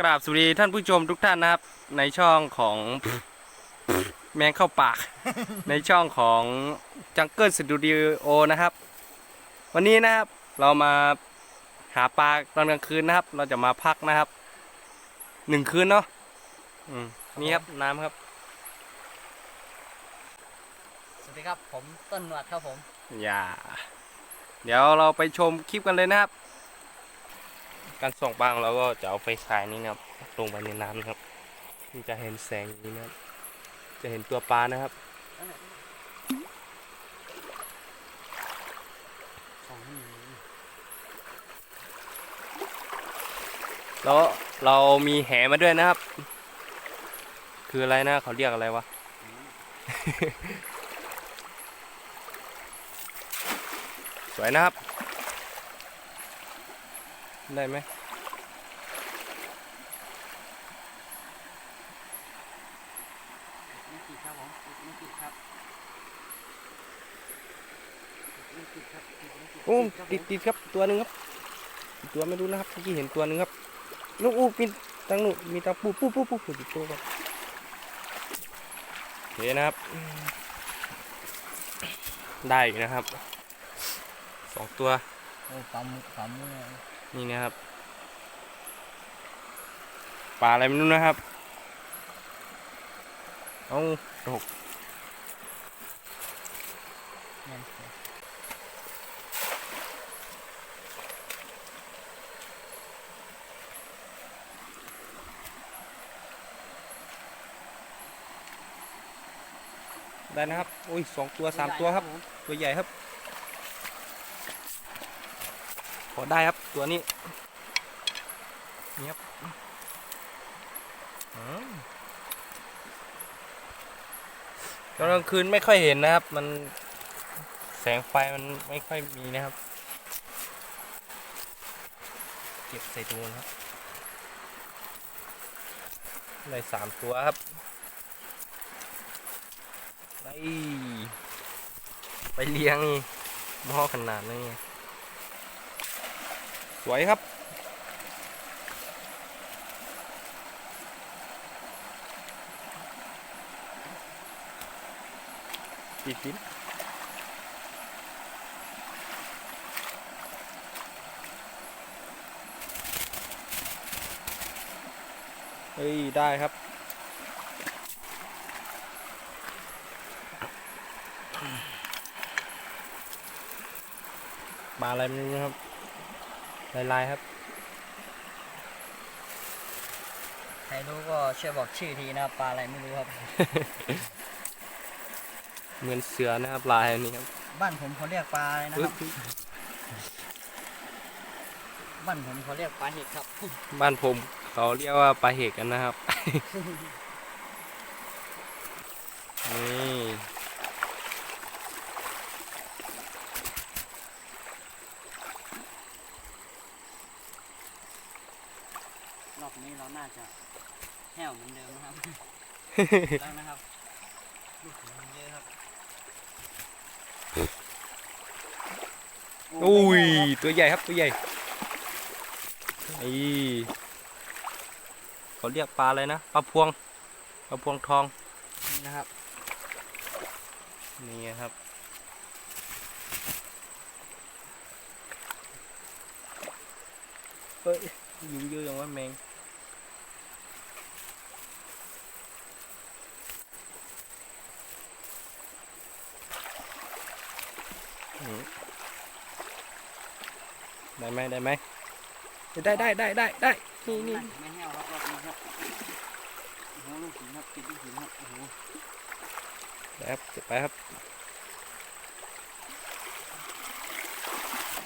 กราบสวัสดีท่านผู้ชมทุกท่านนะครับ ในช่องของแมงเข้าปาก ในช่องของจังเกิลสตูดิโอนะครับ วันนี้นะครับเรามาหาปลาตอนกลางคืนนะครับ เราจะมาพักนะครับหนึ่งคืนเนาะอืมนี่ครับน้ำครับ สวัสดีครับผมต้นหนวดครับผมอย่า เดี๋ยวเราไปชมคลิปกันเลยนะครับ การส่องปลางเราก็จะเอาไฟฉายนี้นะครับลงไปในน้ำนะครับที่จะเห็นแสงอย่างนี้นะครับ จะเห็นตัวปลานะครับแล้วเรามีแหมาด้วยนะครับ คืออะไรนะเขาเรียกอะไรวะสวยนะครับ ได้ไหมไม่ติดครับผมไม่ติดครับไม่ติดครับไม่ติดโอ้ครับติดติดครับตัวหนึ่งครับอีกตัวไม่รู้นะครับเมื่อกี้เห็นตัวหนึ่งครับลูกอู้มีตังหนูมีตังปูปูปูปูปูติดตัวครับโอเคนะครับ ได้อีกนะครับสองตัวโอ้ปั๊มปั๊มเลย นี่นะครับปลาอะไรไม่รู้นะครับเอาหกเนี่ยได้นะครับโอ้ยสองตัวสามตัวครับผมตัวใหญ่ครับ พอได้ครับ ตัวนี้นี่ครับอืมตอนกลางคืนไม่ค่อยเห็นนะครับ มันแสงไฟมันไม่ค่อยมีนะครับ เก็บใส่ตัวนะครับได้สามตัวครับไปไปเลี้ยงนี่หม้อขนาดนี้ วยครับติดติดเฮ้ย ได้ครับปลาอะไรไม่รู้ครับ ลายๆครับ ใครรู้ก็ช่วยบอกชื่อทีนะครับปลาอะไรไม่รู้ครับ เหมือนเสือนะครับลายอันนี้ครับบ้านผมเขาเรียกปลาอะไรนะอุ๊คยรับ บ้านผมเขาเรียกปลาเห็ดครับ บ้านผมเขาเรียกว่าปลาเห็กกันนะครับ นี่ รอบนี้เราน่าจะแห้วเหมือ นเดิมนะครับแล้วนะครับลูกมันเยอะครับอุ้ยไม่แห้วครับตัวใหญ่ครับตัวใหญ่นี่เขาเรียกปลาอะไรนะปลาพวงปลาพวงทองนี่นะครับนี่ครับเฮ้ยยุงเยอะอย่างว่าแมง ได้ไหมได้ไหมได้ได้ได้ได้ได้นี่นี่ไม่แห้วครับรอบนี้ครับโอ้โหลูกหินครับติดลูกหินครับโอ้โหได้ครับเก็บไปครับ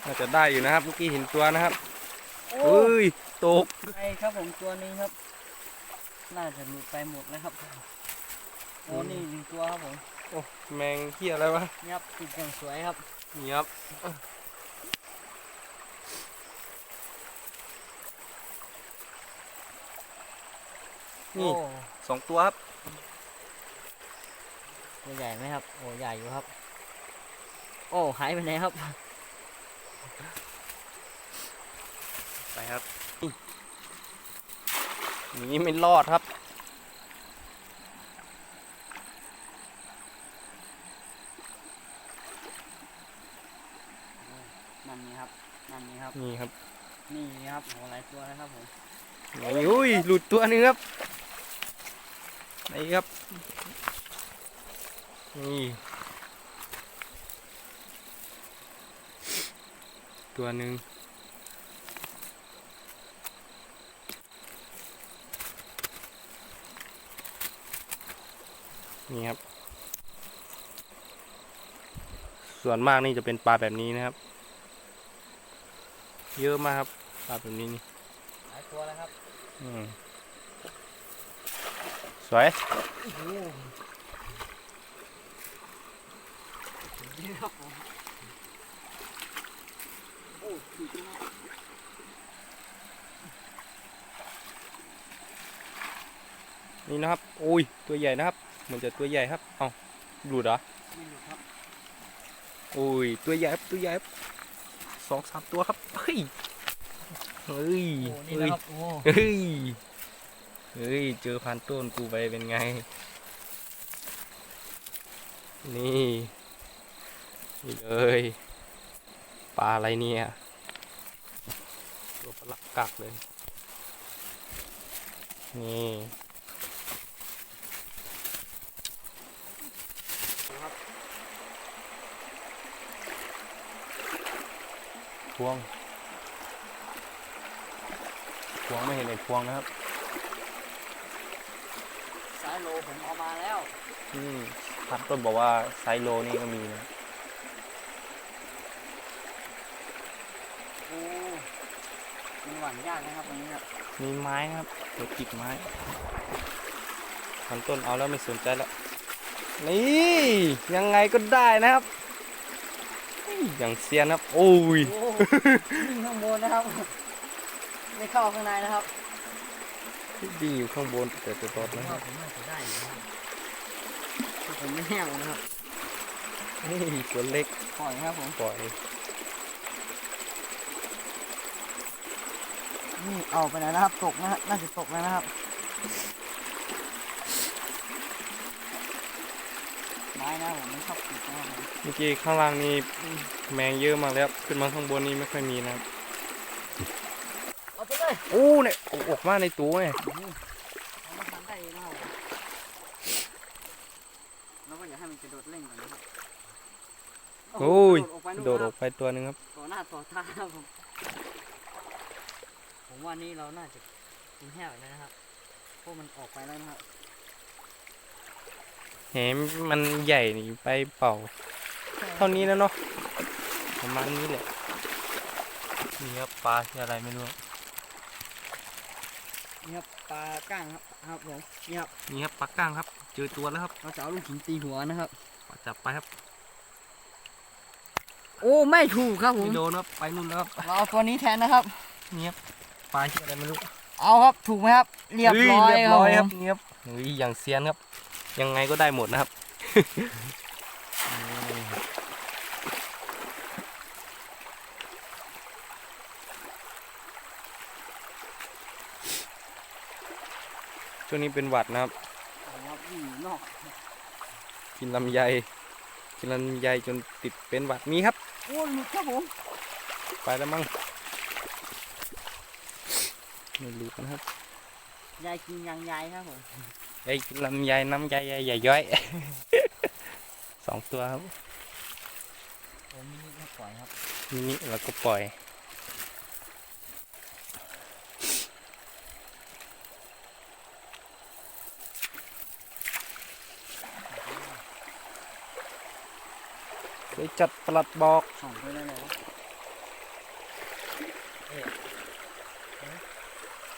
น่าจะได้อยู่นะครับเมื่อกี้เห็นตัวนะครับโอ้เฮ้ยตกไอ้ครับผมตัวนี้ครับ น่าจะหลุดไปหมดเลยครับโอ้นี่หนึ่งตัวครับผมโอ้แมงเที่ยอะไรวะนี่ครับติดอย่างสวยครับ นี่ครับนี่โอ้สองตัวครับตัวใหญ่ไหมครับโอ้ใหญ่อยู่ครับ โอ้หายไปไหนครับ ไปครับอย่างนี้ไม่รอดครับ นั่นนี่ครับ นั่นนี่ครับ นี่ครับ นี่ครับโหหลายตัวนะครับผมนี่อุ้ยหลุดตัวหนึงครับ นี่ครับ นี่ ตัวหนึ่งนี่ครับ ส่วนมากนี่จะเป็นปลาแบบนี้นะครับ เยอะมากครับปลาแบบนี้นี่หลายตัวแล้วครับอืมสวยโอ้โหนี่ครับผมโอ้สุดยอดนี่นะครับโอ้ยตัวใหญ่นะครับเหมือนจะตัวใหญ่ครับเอาหลุดเหรอไม่หยุดครับโอ้ยตัวใหญ่ครับตัวใหญ่ครับ สองสามตัวครับ เฮ้ย เฮ้ย โอ้นี่เฮ้นะยครับโอ้เฮ้ย เฮ้ย เจอพันต้นกูไปเป็นไง นี่นี่เลยปลาอะไรเนี่ย ตัวปลาลักกักเลย นี่ พวง พวงไม่เห็นไอ้พวงนะครับ สายโลผมเอามาแล้ว อืมพัดต้นบอกว่าไซโลนี่ก็มีนะโอ้มันหวานยากนะครับตรงนี้ครับมีไม้นะครับเดี๋ยวจิกไม้พันต้นเอาแล้วไม่สนใจแล้ว นี่ ยังไงก็ได้นะครับนี่ อย่างเซียนครับ โอ้ยโอ้วิ่งข้างบนนะครับไม่เข้าข้างในนะครับดีอยู่ข้างบนแต่ตัวตอดผมนะคว่ารับผมน่าจะได้อยู่นะครับถ้าผมไม่แห้งนะครับนี่ตัวเล็กปล่อยครับผมปล่อยนี่เอาไปไหนนะครับ ตกนะฮะน่าจะตกแล้วนะครับ ไม้นะผมไม่ชอบติดนะครับผมเมื่อกี้ข้างล่างนี่แมงเยอะมากแล้วขึ้นมาข้างบนนี่ไม่ค่อยมีนะครับเอาไปเลยโอ้เนี่ยเอาออกมาในตัวเนี่ยเอามาทำได้เองนะครับผมแล้วก็อย่าให้มันกระโดดเล่นก่อนนะครับโอ้ยกระโดดออกไปนู่นโดดอนะคอรับกไปตัวหนึงครับต่อหน้าต่อตาครับผมผมว่านี่เราน่าจะกินแห้วอีกแล้วนะครับเพราะมันออกไปแล้วนะครับ แหมมันใหญ่นี่ไปเป่า เท่านี้แล้วเนาะประมาณนี้แหละนี่ครับปลาที่อะไรไม่รู้นี่ครับปลาก้างครับครับผมนี่ครับนี่ครับปลาก้างครับ เจอตัวแล้วครับเราจะเอาลูกหินตีหัวนะครับจับไปครับ โอ้ไม่ถูกครับผมไม่โดนครับไปนู่นแล้วครับเราเอาตัวนี้แทนนะครับนี่ครับปลาที่อะไรไม่รู้เอาครับถูกไหมครับ เรียบร้อยเรียบร้อยคครัรับบนี่ครับเฮ้ยอย่างเซียนครับ ยังไงก็ได้หมดนะครับอืมช่วงนี้เป็นหวัดนะครับผมครับอยู่นอกกินลำไย กินลำไยจนติดเป็นหวัดมีครับ โอ้หลุดครับผม ไปแล้วมั้งไม่รู้กันครับ ยายกินยังยายครับผม ไอ้กินลำไยน้ำไยใหญ่ย่อยสองตัวครับผมมินิไม่ปล่อยครับมินิแล้วก็ปล่อยไปจัดปลัดบอกส่องไปได้เลย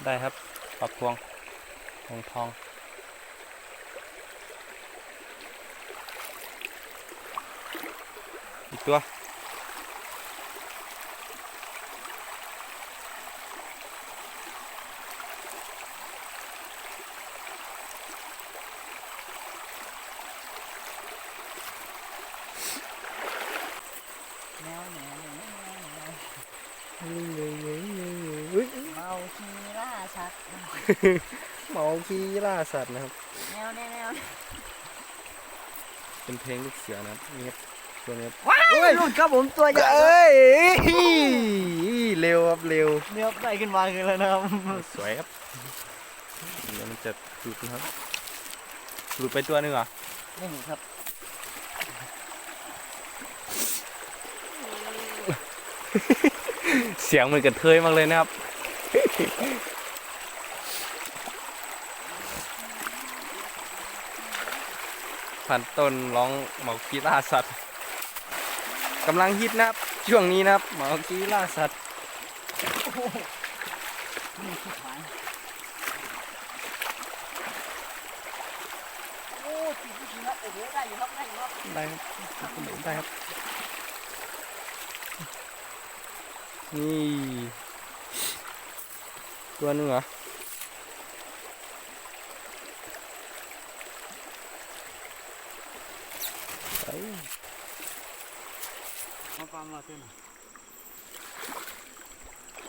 ได้ครับปลับพวงทองทอง อีก ตัวแนวแนวแนวแนวแนวเฮ้ยเมาทีล่าชักเมาคีล่าสัตว์นะครับแนวแนวแนวเป็นเพลงลูกเสือนะครับนี่ครับ ตัวนี้ครับว้ายหลุดครับผมตัวใหญ่เอ้ยเร็วครับเร็วเนื้อได้ขึ้นมาคือแล้วนะครับสวยครับเดี๋ยวมันจะหลุดนะครับหลุดไปตัวหนึงเหรอไม่หลุดครับเสียงมันกระเทยมากเลยนะครับพันต้นร้องเมาคีล่าสัตว์ กำลังฮิตนะครับ ช่วงนี้นะครับเมาคีล่าสัตว์นี่ชิบหายโอ้จริงจริงครับโอ้โหได้อยู่ครับได้อยู่ครับได้ครับได้ครับ นี่ ตัวนึงเหรอเอ้ย เอาปลามาเต้น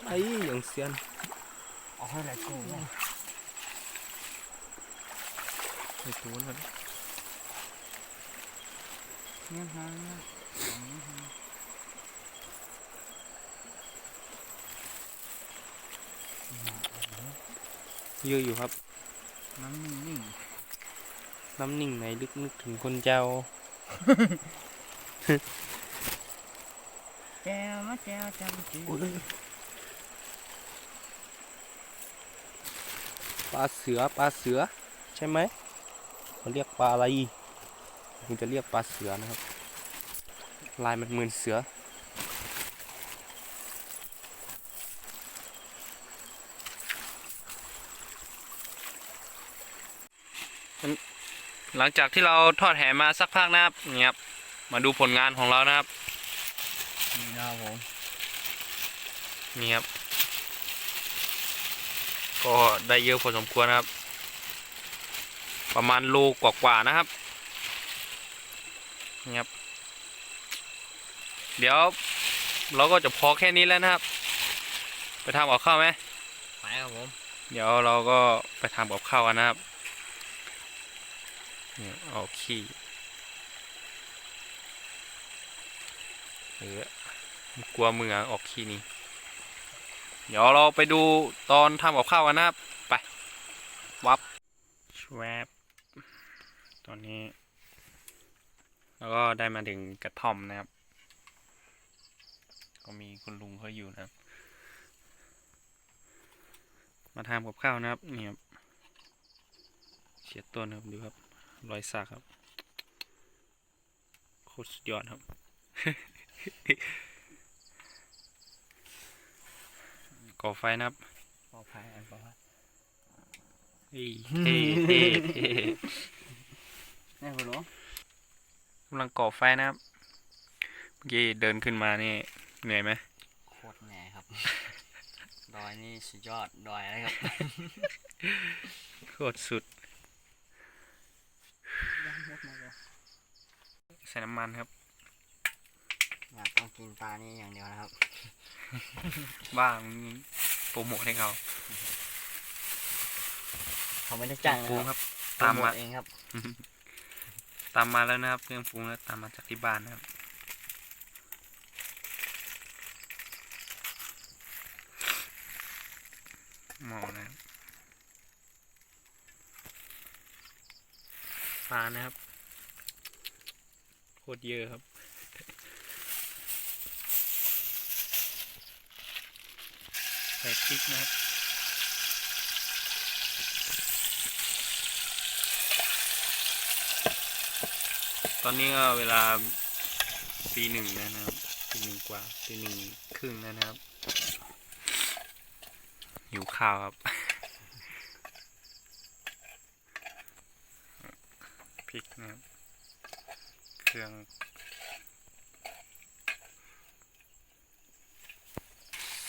ไอ้ยังเซียนเอาให้ไหลกูไอ้ตัวนั้นเนี่ยฮะเยอะอยู่ครับ น้ำนิ่งน้ำนิ่งไหนลึกนึกถึงคนเจ้า แก้วมาแก้วจำจีปลาเสือปลาเสือ ใช่ไหมเขาเรียกปลาอะไรผมจะเรียกปลาเสือนะครับ ลายมันเหมือนเสือหลังจากที่เราทอดแหมาสักพักนะครับเนี่ยครับ มาดูผลงานของเรานะครับ นี่นะครับผมนี่ครับ ก็ได้เยอะพอสมควรนะครับ ประมาณโลกว่าๆนะครับนี่ครับ เดี๋ยวเราก็จะพอแค่นี้แล้วนะครับ ไปทำกับข้าวไหมไปครับผม เดี๋ยวเราก็ไปทำกับข้าวกันนะครับนี่เอาขี้ เออกลัวมือออกขี้นี่เดี๋ยวเราไปดูตอนทำกับข้าวกันนะครับไป วับชวบตอนนี้ แล้วก็ได้มาถึงกระท่อมนะครับ ก็มีคุณลุงเขาอยู่นะครับ มาทำกับข้าวนะครับนี่ครับเสียต้นครับดูครับ รอยสักครับโคตรยอดครับ ก่อไฟนะครับปลอดภัยอันปลอดภัยเฮ้ยเท่เท่เท่แน่คุณหลวงกำลังก่อไฟนะครับเมื่อกี้เดินขึ้นมานี่เหนื่อยไหมโคตรแหน่ครับ ดอยนี่สุดยอดดอยอะไรครับโคตรสุดใส่น้ำมันครับ อยากต้องกินปลานี่อย่างเดียวนะครับ บ้างโปรโมทให้เขาเขาไม่ได้จ้างนะปรุงคครับรับ ตาตามมมามาเองครับ ตามมาแล้วนะครับเครื่องปรุงแล้วตามมาจากที่บ้านนะครับ หมอนะครับปลานะครับโคตรเยอะครับ ส่พริกนะครับตอนนี้ก็เวลาตีหนึ่งนะครับตีหนึ่งกว่าตีหนึ่งครึ่งนะครับหิวข้าวครับพริกนะครับเครื่อง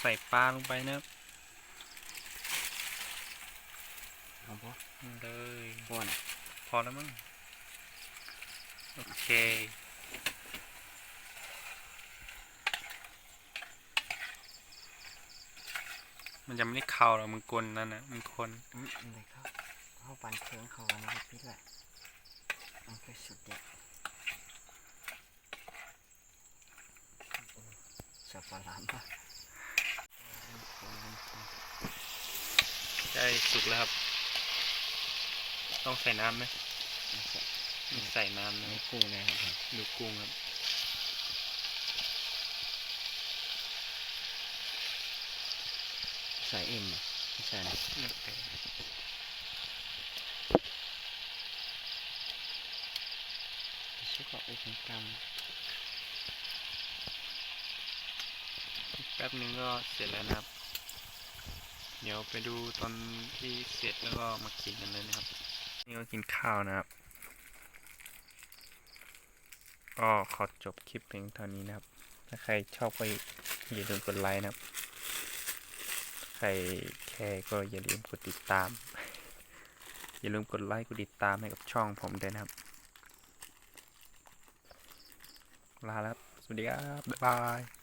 ส่ปลาลงไปนะครับครับผมเลยพวกน่ะพอแล้วมั้งโอเคนมันยังไม่ได้เข้าหรอกมึงกลนั่นนะมึงคนอืมเลยครับเข้าปันเชิงเขาอันนี้ก็พิษแหละมันคือสุดเด็ดโอ้สับปะรดมากมันค งมันคงใกล้สุกแล้วครับ ต้องใส่น้ำไหมมันจะไม่ใส่น้ำนะไม่คู่เลยครับผมดูกุ้งครับใส่เอ็มอะไม่ใช่นะชุกออกไปถึงกรรมแป๊บนึงก็เสร็จแล้วนะครับ เดี๋ยวไปดูตอนที่เสร็จแล้วก็มากินกันเลยนะครับ นี่ก็กินข้าวนะครับ ก็ขอจบคลิปเพียงเท่านี้นะครับ ถ้าใครชอบก็อย่าลืมกดไลค์นะครับ ใครแค่ก็อย่าลืมกดติดตาม อย่าลืมกดไลค์กดติดตามให้กับช่องผมด้วยนะครับ ลาแล้วครับสวัสดีครับ บ๊ายบาย